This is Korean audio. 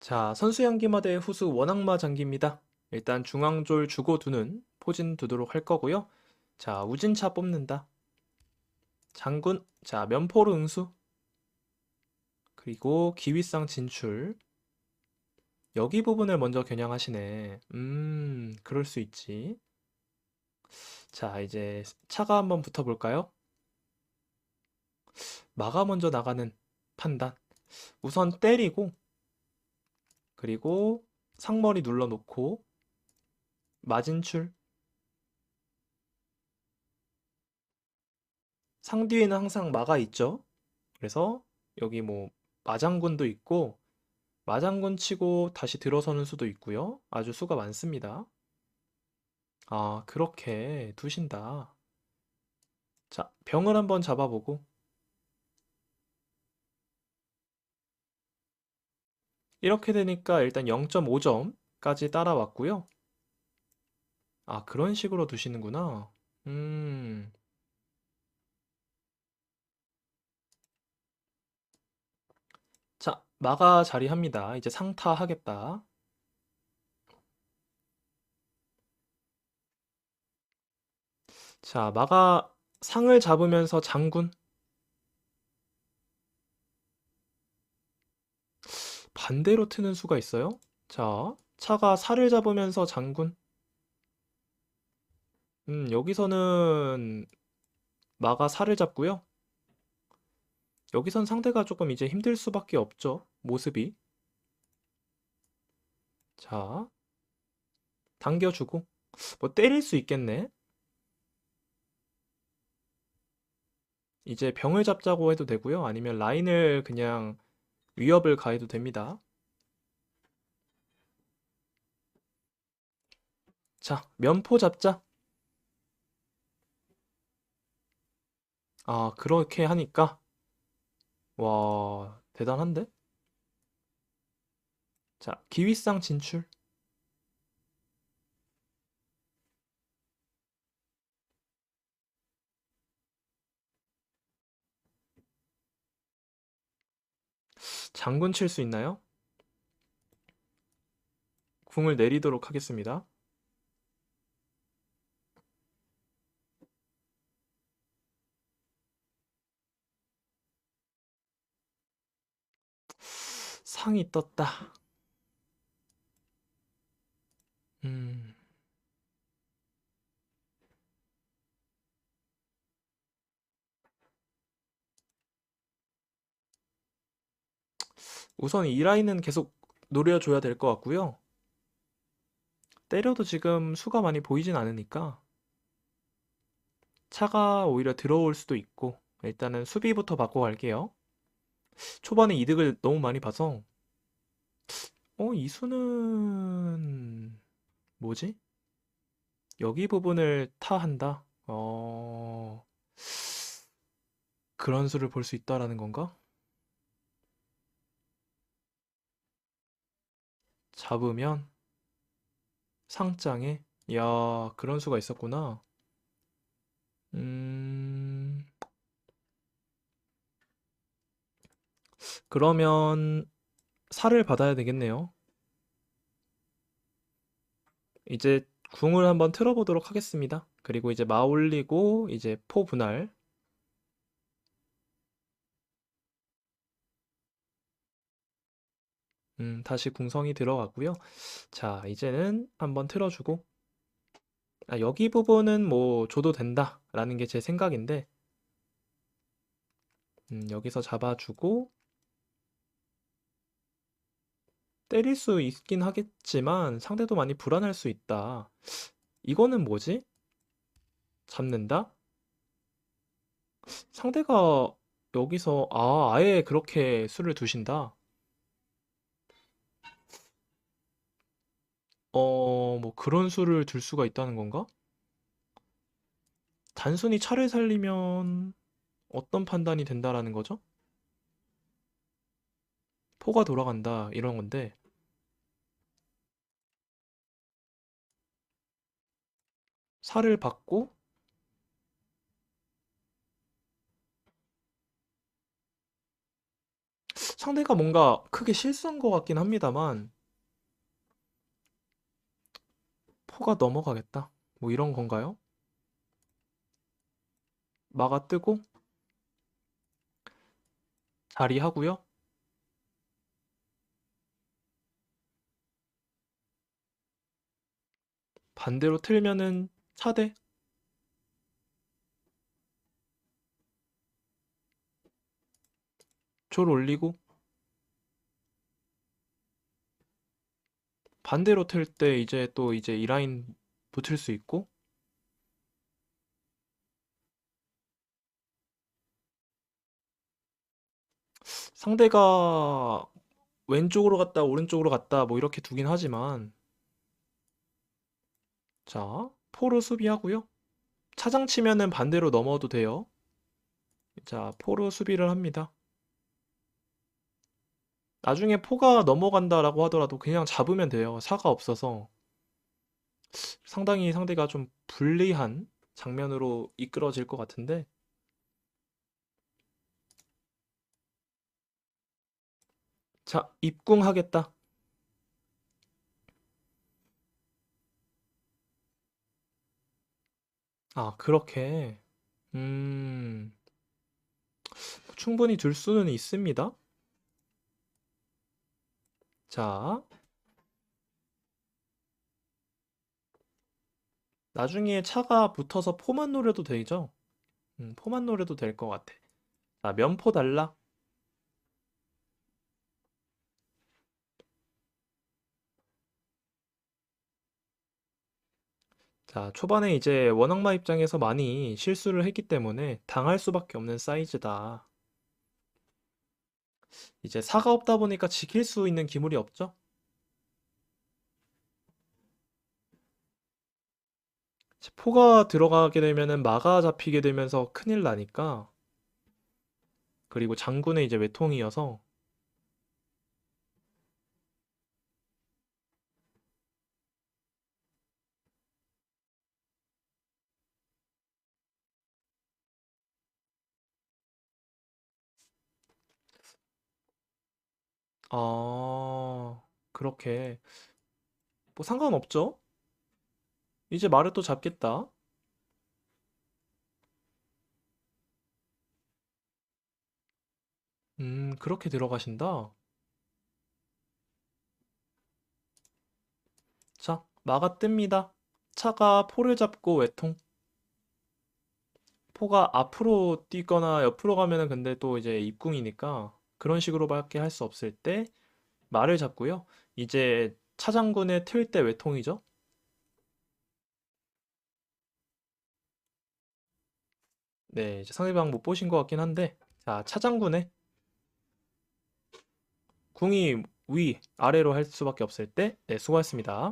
자, 선수양기마대 후수 원악마 장기입니다. 일단 중앙졸 주고 두는 포진 두도록 할 거고요. 자, 우진차 뽑는다. 장군, 자, 면포르 응수. 그리고 기위상 진출. 여기 부분을 먼저 겨냥하시네. 음, 그럴 수 있지. 자, 이제 차가 한번 붙어 볼까요? 마가 먼저 나가는 판단. 우선 때리고, 그리고 상머리 눌러놓고, 마진출. 상 뒤에는 항상 마가 있죠. 그래서 여기 뭐 마장군도 있고, 마장군 치고 다시 들어서는 수도 있고요. 아주 수가 많습니다. 아, 그렇게 두신다. 자, 병을 한번 잡아보고. 이렇게 되니까 일단 0.5점까지 따라왔고요. 아, 그런 식으로 두시는구나. 음, 자, 마가 자리합니다. 이제 상타 하겠다. 자, 마가 상을 잡으면서 장군. 반대로 트는 수가 있어요. 자, 차가 살을 잡으면서 장군. 음, 여기서는 마가 살을 잡고요. 여기선 상대가 조금 이제 힘들 수밖에 없죠. 모습이. 자, 당겨주고. 뭐 때릴 수 있겠네. 이제 병을 잡자고 해도 되고요. 아니면 라인을 그냥 위협을 가해도 됩니다. 자, 면포 잡자. 아, 그렇게 하니까. 와, 대단한데? 자, 기위상 진출. 장군 칠 수 있나요? 궁을 내리도록 하겠습니다. 상이 떴다. 음, 우선 이 라인은 계속 노려줘야 될 것 같고요. 때려도 지금 수가 많이 보이진 않으니까 차가 오히려 들어올 수도 있고 일단은 수비부터 바꿔 갈게요. 초반에 이득을 너무 많이 봐서 어, 이 수는 뭐지? 여기 부분을 타한다? 어, 그런 수를 볼 수 있다라는 건가? 잡으면 상장에 야, 그런 수가 있었구나. 음, 그러면 살을 받아야 되겠네요. 이제 궁을 한번 틀어보도록 하겠습니다. 그리고 이제 마 올리고 이제 포 분할. 음, 다시 궁성이 들어가고요. 자, 이제는 한번 틀어주고. 아, 여기 부분은 뭐 줘도 된다라는 게 제 생각인데, 음, 여기서 잡아주고, 때릴 수 있긴 하겠지만 상대도 많이 불안할 수 있다. 이거는 뭐지? 잡는다? 상대가 여기서 아, 아예 그렇게 수를 두신다. 어, 뭐 그런 수를 둘 수가 있다는 건가? 단순히 차를 살리면 어떤 판단이 된다라는 거죠? 포가 돌아간다 이런 건데 살을 받고 상대가 뭔가 크게 실수한 것 같긴 합니다만 포가 넘어가겠다. 뭐 이런 건가요? 마가 뜨고 자리하고요. 반대로 틀면은 차대. 졸 올리고 반대로 틀 때 이제 또 이제 이 라인 붙을 수 있고. 상대가 왼쪽으로 갔다 오른쪽으로 갔다 뭐 이렇게 두긴 하지만. 자 포로 수비하고요. 차장 치면은 반대로 넘어도 돼요. 자 포로 수비를 합니다 나중에 포가 넘어간다라고 하더라도 그냥 잡으면 돼요. 사가 없어서. 상당히 상대가 좀 불리한 장면으로 이끌어질 것 같은데. 자 입궁하겠다. 아, 그렇게. 음, 충분히 둘 수는 있습니다. 자, 나중에 차가 붙어서 포만 노려도 되죠? 음, 포만 노려도 될 것 같아. 자, 면포 달라. 자, 초반에 이제 원악마 입장에서 많이 실수를 했기 때문에 당할 수밖에 없는 사이즈다. 이제 사가 없다 보니까 지킬 수 있는 기물이 없죠? 포가 들어가게 되면은 마가 잡히게 되면서 큰일 나니까 그리고 장군의 이제 외통이어서 아 그렇게 뭐 상관없죠? 이제 말을 또 잡겠다. 음 그렇게 들어가신다. 자 마가 뜹니다. 차가 포를 잡고 외통. 포가 앞으로 뛰거나 옆으로 가면은 근데 또 이제 입궁이니까 그런 식으로밖에 할 수 없을 때 말을 잡고요. 이제 차장군의 틀 때 외통이죠. 네, 이제 상대방 못 보신 것 같긴 한데 자, 차장군의 궁이 위, 아래로 할 수밖에 없을 때 네, 수고하셨습니다.